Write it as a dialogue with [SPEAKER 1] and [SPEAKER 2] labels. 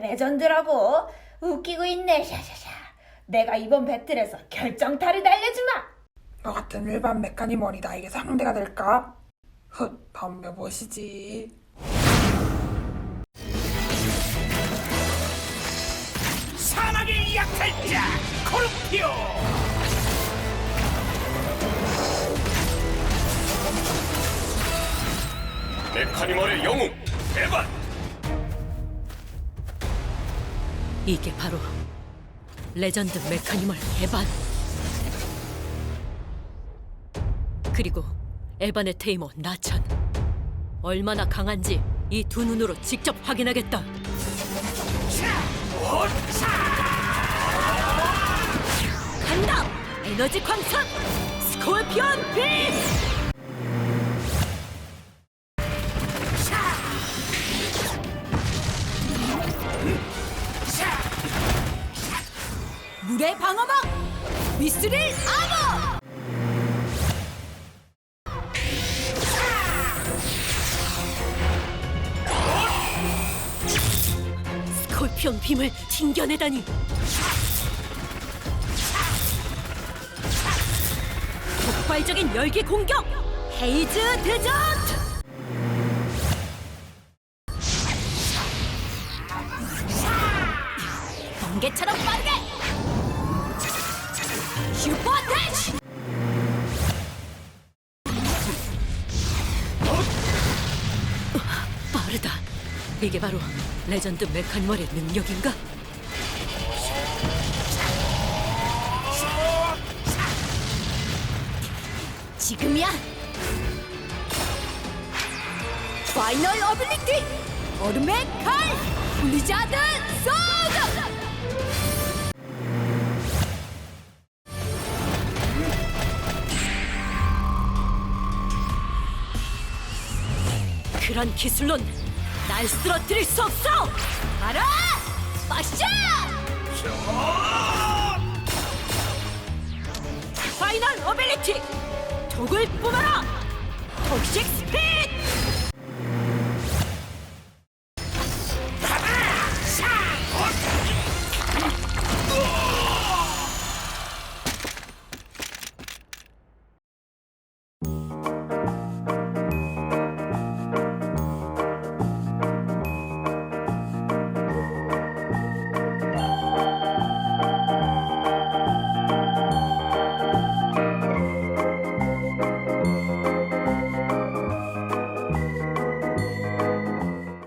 [SPEAKER 1] 레전드라고 웃기고 있네. 샤샤샤. 내가 이번 배틀에서 결정타를 날려주마.
[SPEAKER 2] 너 같은 일반 메카니멀이 나에게 상대가 될까? 훗, 덤벼보시지.
[SPEAKER 3] 사막의 약탈자 콜피오! 메카니멀의 영웅 에반
[SPEAKER 4] 이게 바로 레전드 메카니멀 에반. 그리고 에반의 테이머 나찬. 얼마나 강한지 이 두 눈으로 직접 확인하겠다. 간다! 에너지 광선! 스콜피온 빔! 물의 방어막! 미스릴 아머! 스콜피온 빔을 튕겨내다니 폭발적인 열기 공격! 헤이즈 데저트! 번개처럼 빠르게! 이게 바로 레전드 메카니멀의 능력인가? 지금이야! 파이널 어빌리티! 얼음의 칼! 블리자드 소드! 그런 기술론 날 쓰러뜨릴 수 없어! 알아! 마샤! 파이널 어빌리티! 독을 뿜어라! 톡식 스피드!